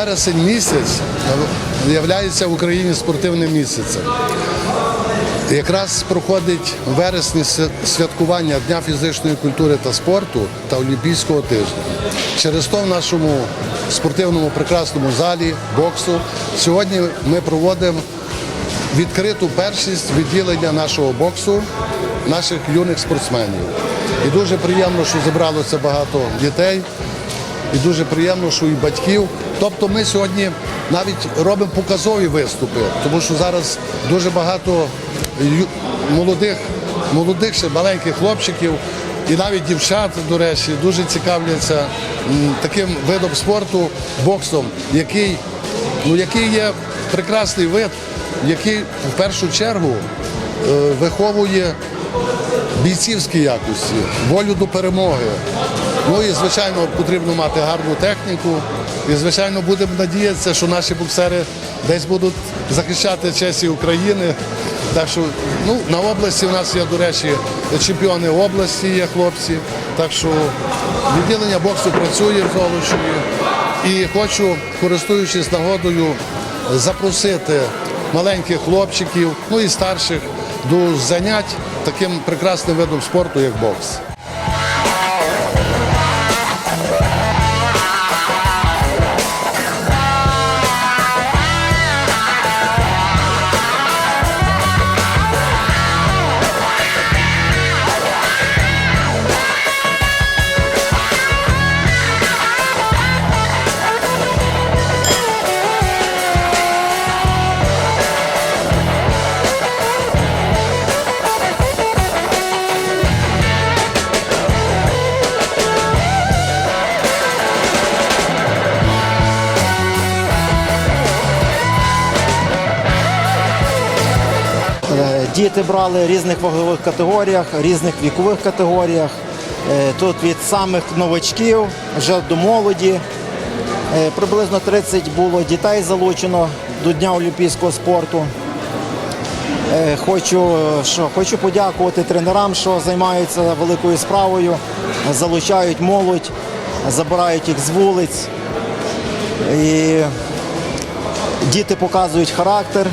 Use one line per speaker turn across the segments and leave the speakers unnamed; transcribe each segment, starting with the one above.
вересень місяць є в Україні спортивним місяцем. Якраз проходить в вересні святкування Дня фізичної культури та спорту та Олімпійського тижня. Через то в нашому спортивному прекрасному залі боксу сьогодні ми проводимо відкриту першість відділення нашого боксу, наших юних спортсменів. І дуже приємно, що зібралося багато дітей, і дуже приємно, що і батьків. Тобто ми сьогодні навіть робимо показові виступи, тому що зараз дуже багато молодих, молодих ще маленьких хлопчиків і навіть дівчат, до речі, дуже цікавляться таким видом спорту, боксом, який, ну, який є прекрасний вид, який в першу чергу е, виховує бійцівські якості, волю до перемоги. Ну і звичайно потрібно мати гарну техніку. І звичайно будемо надіятися, що наші боксери десь будуть захищати честь України. Так що ну, на області у нас є, до речі, чемпіони області є хлопці. Так що відділення боксу працює в Золочеві. І хочу, користуючись нагодою, запросити маленьких хлопчиків, ну і старших до занять таким прекрасним видом спорту, як бокс.
Діти брали різних вагових категоріях, різних вікових категоріях. Е, Тут від самих новачків вже до молоді. Е, Приблизно 30 було дітей залучено до Дня олімпійського спорту. Е, Хочу, що, хочу подякувати тренерам, що займаються великою справою, залучають молодь, забирають їх з вулиць. І діти показують характер,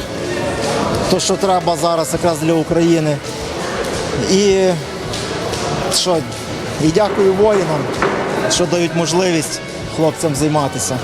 то, що треба зараз якраз для України. І що, і дякую воїнам, що дають можливість хлопцям займатися.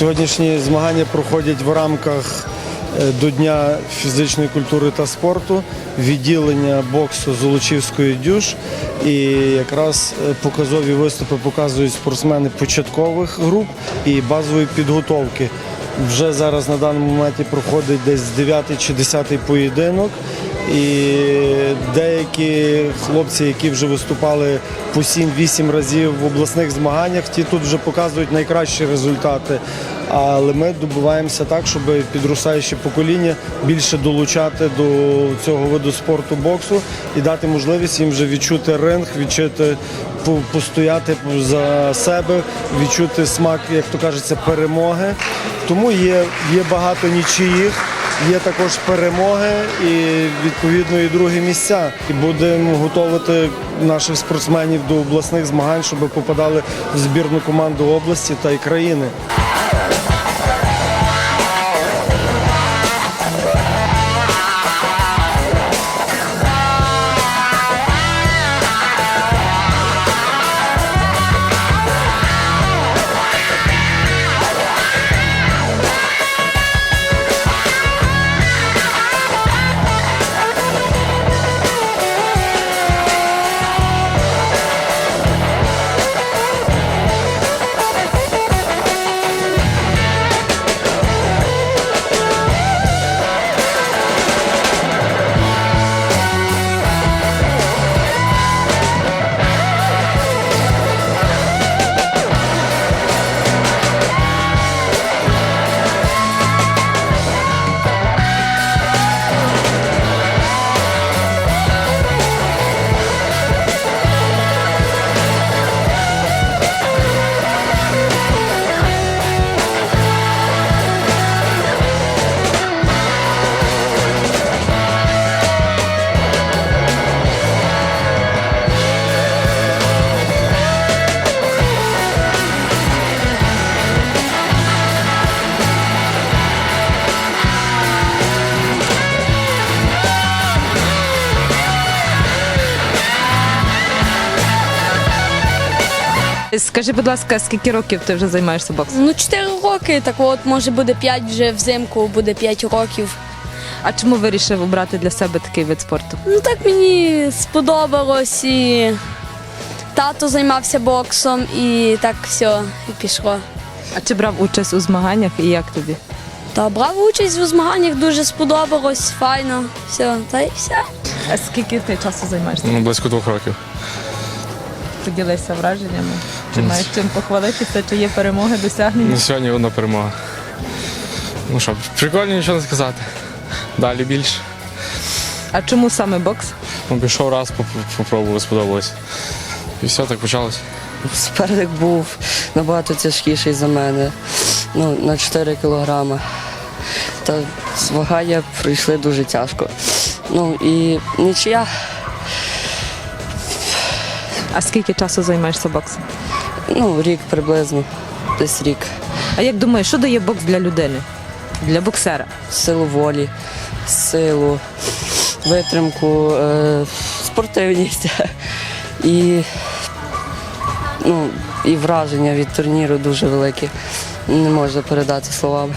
Сьогоднішні змагання проходять в рамках е, до Дня фізичної культури та спорту, відділення боксу Золочівської дюш. І якраз е, показові виступи показують спортсмени початкових груп і базової підготовки. Вже зараз на даному моменті проходить десь 9 чи 10 поєдинок. І деякі хлопці, які вже виступали по 7-8 разів в обласних змаганнях, ті тут вже показують найкращі результати. Але ми добуваємося так, щоб підростаюче покоління більше долучати до цього виду спорту боксу і дати можливість їм вже відчути ринг, відчути постояти за себе, відчути смак, як то кажеться, перемоги. Тому є, є багато нічиїх. Є також перемоги і відповідно і другі місця. І будемо готувати наших спортсменів до обласних змагань, щоб попадали в збірну команду області та й країни.
Скажи, будь ласка, скільки років ти вже займаєшся боксом?
Ну, 4 роки, так от може буде 5 вже взимку, буде 5 років.
А чому вирішив обрати для себе такий вид спорту?
Ну так мені сподобалось і тато займався боксом і так все, і пішло.
А чи брав участь у змаганнях і як тобі?
Та брав участь у змаганнях, дуже сподобалось, файно, все, та й все.
А скільки ти часу займаєшся?
Ну, близько двох років.
Поділися враженнями. Чи маєш чим похвалитися, чи є перемоги, досягнення?
Ну, сьогодні одна перемога. Ну що, прикольно нічого не сказати. Далі більше.
А чому саме бокс?
Ну, пішов раз, поп- попробував, сподобалось. І все, так почалось.
Суперник був набагато тяжкіший за мене, ну, на 4 кілограми. Та змагання пройшли дуже тяжко. Ну і нічия.
А скільки часу займаєшся боксом?
Ну, рік приблизно, десь рік.
А як думаєш, що дає бокс для людини? Для боксера?
Силу волі, силу, витримку, е, спортивність і, ну, і враження від турніру дуже великі. Не можна передати словами.